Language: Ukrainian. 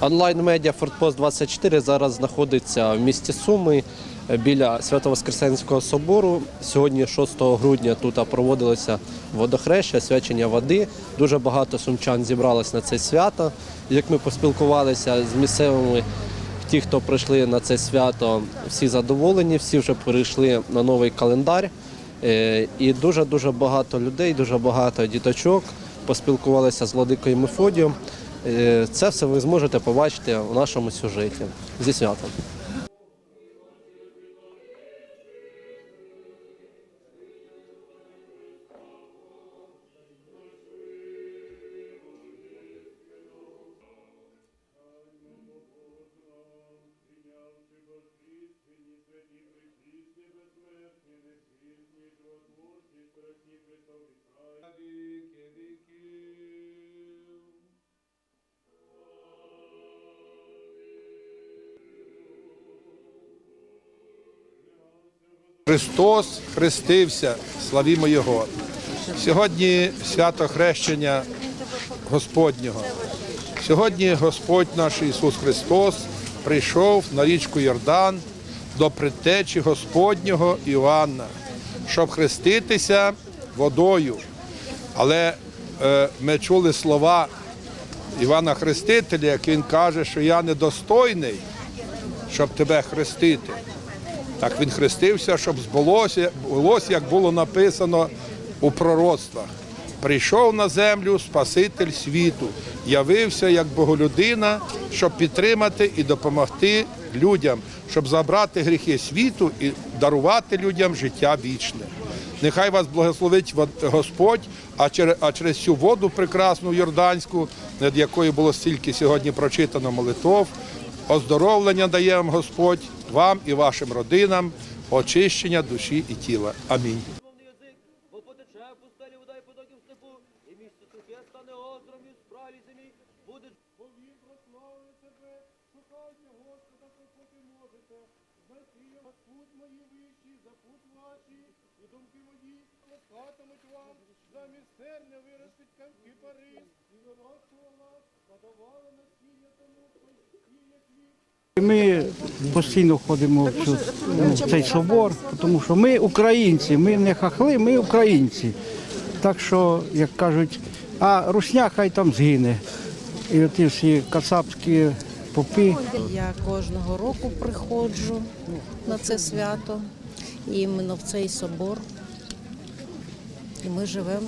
Онлайн-медіа Фортпост 24 зараз знаходиться в місті Суми е, біля Свято-Воскресенського собору. Сьогодні, 6 грудня, тут проводилося водохреща, свячення води. Дуже багато сумчан зібралось на це свято. Як ми поспілкувалися з місцевими, ті, хто прийшли на це свято, всі задоволені, всі вже перейшли на новий календар. Е, І дуже-дуже багато людей, дуже багато діточок поспілкувалися з Владикою Мефодієм. Е, Це все ви зможете побачити у нашому сюжеті. Зі святом. Христос хрестився, славімо Його. Сьогодні свято хрещення Господнього. Сьогодні Господь наш Ісус Христос прийшов на річку Йордан до предтечі Господнього Іоанна, щоб хреститися водою. Але е, ми чули слова Івана Хрестителя, як він каже, що я недостойний, щоб тебе хрестити. Так він хрестився, щоб збулося, булося, як було написано у пророцтвах. Прийшов на землю Спаситель світу, явився як боголюдина, щоб підтримати і допомогти людям, щоб забрати гріхи світу і дарувати людям життя вічне. Нехай вас благословить Господь, а через, а через цю воду прекрасну Йорданську, над якою було стільки сьогодні прочитано молитов, Оздоровлення дає Господь, вам і вашим родинам, очищення душі і тіла. Амінь. і і і і плескатимуть вам, замість терня виростить кипарис, і виростила вас, подавала насіння Ми постійно ходимо в, цю, в цей собор, тому що ми українці, ми не хахли, ми українці. Так що, як кажуть, а русня хай там згине. І оті всі кацапські попи. Я кожного року приходжу на це свято, іменно в цей собор. І ми живемо